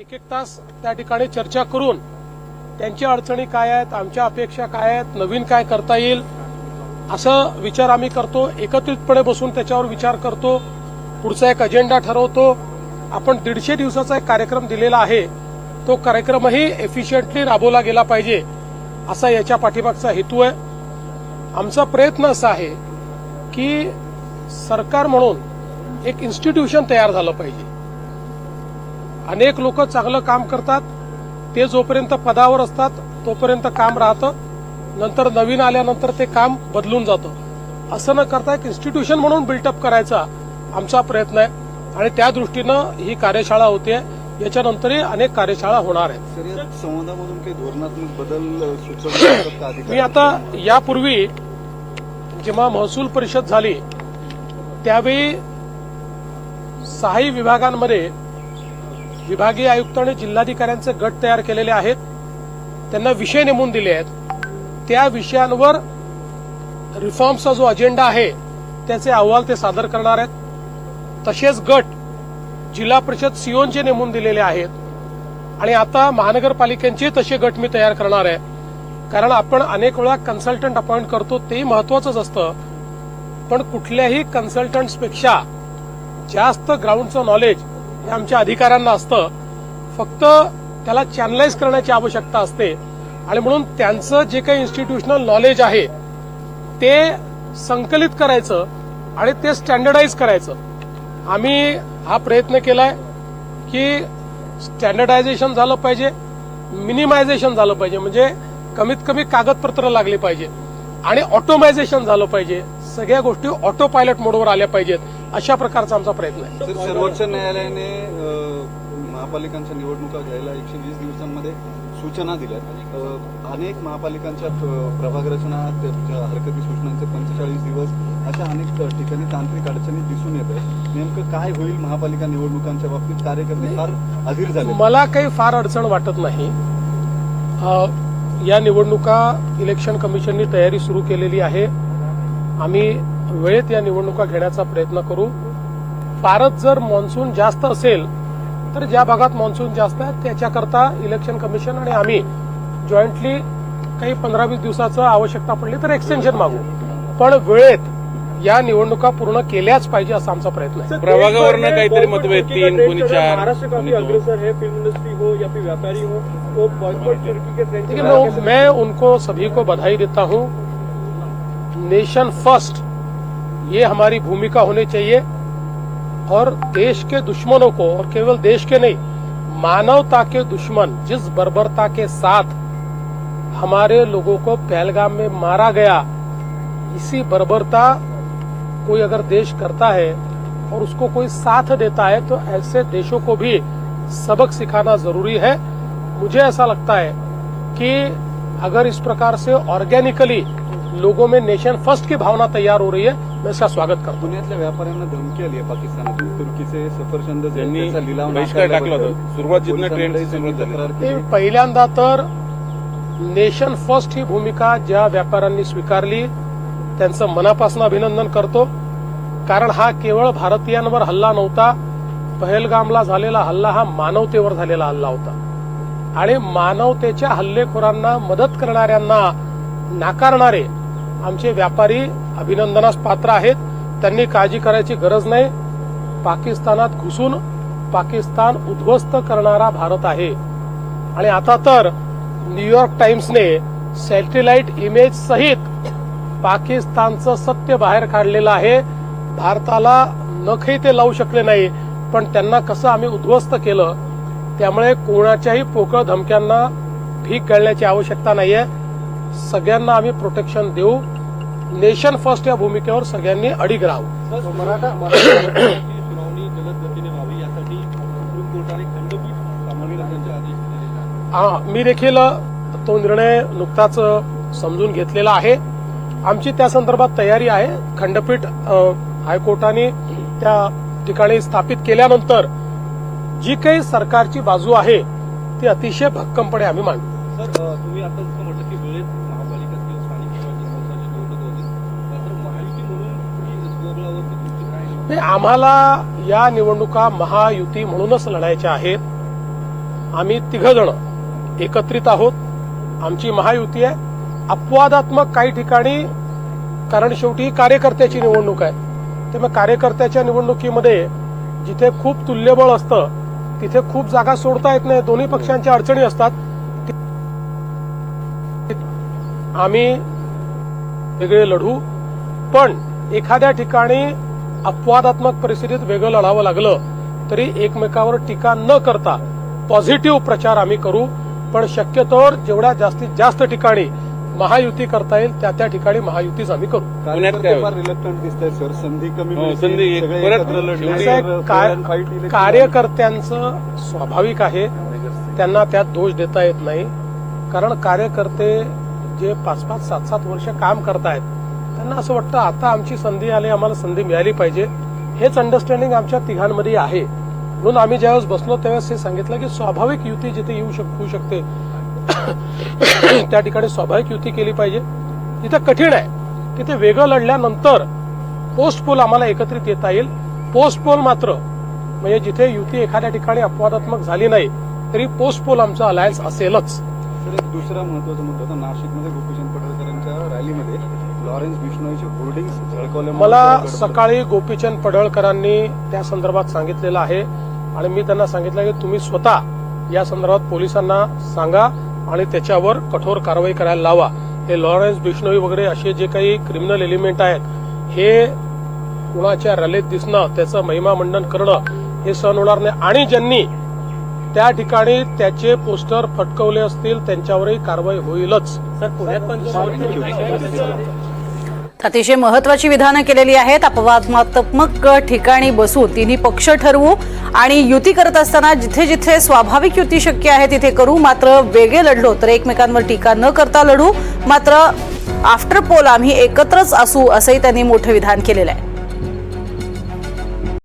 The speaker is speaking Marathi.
एक एक तास त्या ठिकाणी चर्चा करून त्यांच्या अडचणी काय आहेत आमच्या अपेक्षा काय आहेत नवीन काय करता येईल असं विचार आम्ही करतो. एकत्रितपणे बसून त्याच्यावर विचार करतो. पुढचा एक अजेंडा ठरवतो. आपण दीडशे दिवसाचा एक कार्यक्रम दिलेला आहे. तो कार्यक्रमही एफिशियंटली राबवला गेला पाहिजे असा याच्या पाठीमागचा हेतू आहे. आमचा प्रयत्न असा आहे की सरकार म्हणून एक इन्स्टिट्यूशन तयार झालं पाहिजे. अनेक लोक चांगलं काम करतात. ते जोपर्यंत पदावर असतात तोपर्यंत काम राहतं. नंतर नवीन आल्यानंतर ते काम बदलून जातं. असं न करता एक इन्स्टिट्यूशन म्हणून बिल्टअप करायचा आमचा प्रयत्न आहे. आणि त्या दृष्टीनं ही कार्यशाळा होते. याच्यानंतरही अनेक कार्यशाळा होणार आहेत. संवादामधून काही धोरणात्मक बदल मी आता यापूर्वी जेव्हा महसूल परिषद झाली त्यावेळी सहाही विभागांमध्ये विभागीय आयुक्त आणि जिल्हाधिकाऱ्यांचे गट तयार केलेले आहेत. त्यांना विषय नेमून दिले आहेत. त्या विषयांवर रिफॉर्मचा जो अजेंडा आहे त्याचे अहवाल ते सादर करणार आहेत. तसेच गट जिल्हा परिषद सिओनचे नेमून दिलेले आहेत. आणि आता महानगरपालिकांचे तसे गट मी तयार करणार आहे. कारण आपण अनेक वेळा कन्सल्टंट अपॉइंट करतो तेही महत्वाचंच असतं. पण कुठल्याही कन्सल्टंट्सपेक्षा जास्त ग्राउंडचं नॉलेज हे आमच्या अधिकाऱ्यांना असतं. फक्त त्याला चॅनलाइज करण्याची आवश्यकता असते. आणि म्हणून त्यांचं जे काही इन्स्टिट्यूशनल नॉलेज आहे ते संकलित करायचं आणि ते स्टँडर्डाईज करायचं. आम्ही हा प्रयत्न केलाय की स्टँडर्डायझेशन झालं पाहिजे मिनिमायझेशन झालं पाहिजे. म्हणजे कमीत कमी कागदपत्र लागली पाहिजे. आणि ऑटोमायझेशन झालं पाहिजे. सगळ्या गोष्टी ऑटो पायलट मोडवर आल्या पाहिजेत. अशा प्रकारचा आमचा प्रयत्न आहे. सर सर्वोच्च न्यायालयाने महापालिकांच्या निवडणुका घ्यायला एकशे वीस दिवसांमध्ये सूचना दिल्यात अ, अनेक महापालिकांच्या प्र- प्रभाग रचना हरकती सूचनांचे पंचेचाळीस दिवस अशा अनेक ठिकाणी तांत्रिक अडचणी दिसून येत आहेत. नेमकं काय होईल महापालिका निवडणुकांच्या बाबतीत? कार्यकर्ते फार अधीर झाले. मला काही फार अडचण वाटत नाही. या निवडणुका इलेक्शन कमिशननी तयारी सुरू केलेली आहे. आम्ही वेळेत या निवडणुका घेण्याचा प्रयत्न करू. फारच जर मान्सून जास्त असेल तर ज्या भागात मान्सून जास्त आहे त्याच्याकरता इलेक्शन कमिशन आणि आम्ही जॉईंटली काही पंधरा वीस दिवसाचं आवश्यकता पडली तर एक्सटेन्शन मागू. पण वेळेत या निवडणुका पूर्ण केल्याच पाहिजे असा आमचा प्रयत्न आहे. प्रभागावरनं काहीतरी मतभेद तीन कोणी चार महाराष्ट्र काफी अग्रसर है फिल्म इंडस्ट्री हो या फिर व्यापारी हो वो बॉयकॉट तुर्की के ट्रेंड देखिए मैं मैं उनको सभी को बधाई देता हूं. नेशन फर्स्ट ये हमारी भूमिका होनी चाहिए। और देश के दुश्मनों को, और केवल देश के नहीं, मानवता के दुश्मन, जिस बर्बरता के साथ हमारे लोगों को पहलगाम में मारा गया, इसी बर्बरता कोई अगर देश करता है, और उसको कोई साथ देता है तो ऐसे देशों को भी सबक सिखाना ज़रूरी है। मुझे ऐसा लगता है कि अगर इस प्रकार से ऑर्गेनिकली लोगों में नेशन फर्स्ट की भावना तैयार हो रही है मैं इसका स्वागत करता हूं पुण्यातल्या व्यापाऱ्यांना धमकी आली आहे पाकिस्तानातून तुर्कीचे सफरचंद जे आहेत, त्यांनी त्याचा लिलाव बहिष्कार टाकला होता. सुरुवात जिथनं पोलिसांकडे ट्रेंडची त्यांनी सुरुवात झाली. तक्रार ते केली. पहिल्यांदा तर नेशन फर्स्ट ही भूमिका ज्या व्यापाऱ्यांनी स्वीकारली त्यांचं मनापासून अभिनंदन करतो कारण हा केवळ भारतीयांवर हल्ला नव्हता पहलगामला झालेला हल्ला हा मानवतेवर झालेला हल्ला होता आणि मानवतेच्या हल्लेखोरांना मदत करणाऱ्यांना नाकारणारे आमचे व्यापारी अभिनंदनास पात्र आहेत. त्यांनी काळजी करायची गरज नाही. पाकिस्तानात घुसून पाकिस्तान उद्ध्वस्त करणारा भारत आहे. आणि आता तर न्यूयॉर्क टाइम्सने सॅटेलाइट इमेज सहित पाकिस्तानचं सत्य बाहेर काढलेलं आहे. भारताला नखही ते लावू शकले नाही. पण त्यांना कसं आम्ही उद्ध्वस्त केलं? त्यामुळे कोणाच्याही पोकळ धमक्यांना भीक घालण्याची आवश्यकता नाहीये. सगळ्यांना आम्ही प्रोटेक्शन देऊ. नेशन फर्स्ट या भूमिकेवर सगळ्यांनी अडीग राहू मराठा मराठा आरक्षणाची सुनावणी जलद गतीने व्हावी यासाठी सुप्रीम कोर्टाने खंडपीठ स्थापन करण्याचे आदेश दिलेले आहेत. हा, मी देखील तो निर्णय नुकताच समजून घेतलेला आहे. आमची त्या संदर्भात तयारी आहे. खंडपीठ हायकोर्टाने त्या ठिकाणी स्थापित केल्यानंतर जी काही सरकारची बाजू आहे ती अतिशय भक्कमपणे आम्ही मांडू सर अ, तुम्ही आता जसं म्हटलं की वेळेत महापालिका किंवा स्थानिक स्वराज्य संस्थांची निवडणूक होती मात्र महायुती म्हणून ही स्वबळावरती तुमची काय नाही, आम्हाला या निवडणुका महायुती म्हणूनच लढायच्या आहेत. आम्ही तिघ जण एकत्रित आहोत. आमची महायुती आहे. अपवादात्मक काही ठिकाणी कारण शेवटी ही कार्यकर्त्याची निवडणूक आहे. त्यामुळे कार्यकर्त्याच्या निवडणुकीमध्ये जिथे खूप तुल्यबळ असतं तिथे खूप जागा सोडता येत नाही. दोन्ही पक्षांच्या अडचणी असतात. आम्ही वेगळे लढू. पण एखाद्या ठिकाणी अपवादात्मक परिस्थितीत वेगळं लढावं लागलं तरी एकमेकावर टीका न करता पॉझिटिव्ह प्रचार आम्ही करू. पण शक्यतोवर जेवढ्या जास्तीत जास्त ठिकाणी महायुती करता येईल त्या त्या ठिकाणी महायुतीच आम्ही करू. हो, कार्यकर्त्यांचं स्वाभाविक आहे. त्यांना त्यात दोष देता येत नाही. कारण कार्यकर्ते जे पाच पाच सात सात वर्ष काम करतायत त्यांना असं वाटतं आता आमची संधी आली आम्हाला संधी मिळाली पाहिजे. हेच अंडरस्टँडिंग आमच्या तिघांमध्ये आहे. म्हणून आम्ही ज्यावेळेस बसलो त्यावेळेस हे सांगितलं की स्वाभाविक युती जिथे येऊ शक होऊ शकते त्या ठिकाणी स्वाभाविक युती केली पाहिजे. जिथे कठीण आहे. तिथे वेगळं लढल्यानंतर पोस्ट पोल आम्हाला एकत्रित येता येईल. पोस्ट पोल मात्र म्हणजे जिथे युती एखाद्या ठिकाणी अपवादात्मक झाली नाही तरी पोस्ट पोल आमचा अलायन्स असेलच. एक दुसरा महत्त्वाचा मुद्दा नाशिकमध्ये गोपीचंद पडळकरांच्या रॅलीमध्ये लॉरेन्स बिश्नोईचे होर्डिंग्स झळकवल्यामुळे मला सकाळी गोपीचंद पडळकरांनी त्या संदर्भात सांगितलेलं आहे आणि मी त्यांना सांगितलं की तुम्ही स्वतः या संदर्भात पोलिसांना सांगा आणि त्याच्यावर कठोर कारवाई करायला लावा. हे लॉरेन्स बिश्नोई वगैरे असे जे काही क्रिमिनल एलिमेंट आहेत हे कुणाच्या रॅलीत दिसणं त्याचं महिमा मंडन करणं हे सहन होणार नाही. आणि ज्यांनी त्या ठिकाणी त्याचे पोस्टर फटकवले असतील त्यांच्यावरही कारवाई होईलच. सर पुण्यात पण अतिशय महत्वाची विधानं केलेली आहेत. अपवादात्मक ठिकाणी बसू तिन्ही पक्ष ठरवू आणि युती करत असताना जिथे जिथे स्वाभाविक युती शक्य आहे तिथे करू. मात्र वेगळे लढलो तर एकमेकांवर टीका न करता लढू. मात्र आफ्टर पोल आम्ही एकत्रच असू असंही त्यांनी मोठं विधान केलेलं आहे.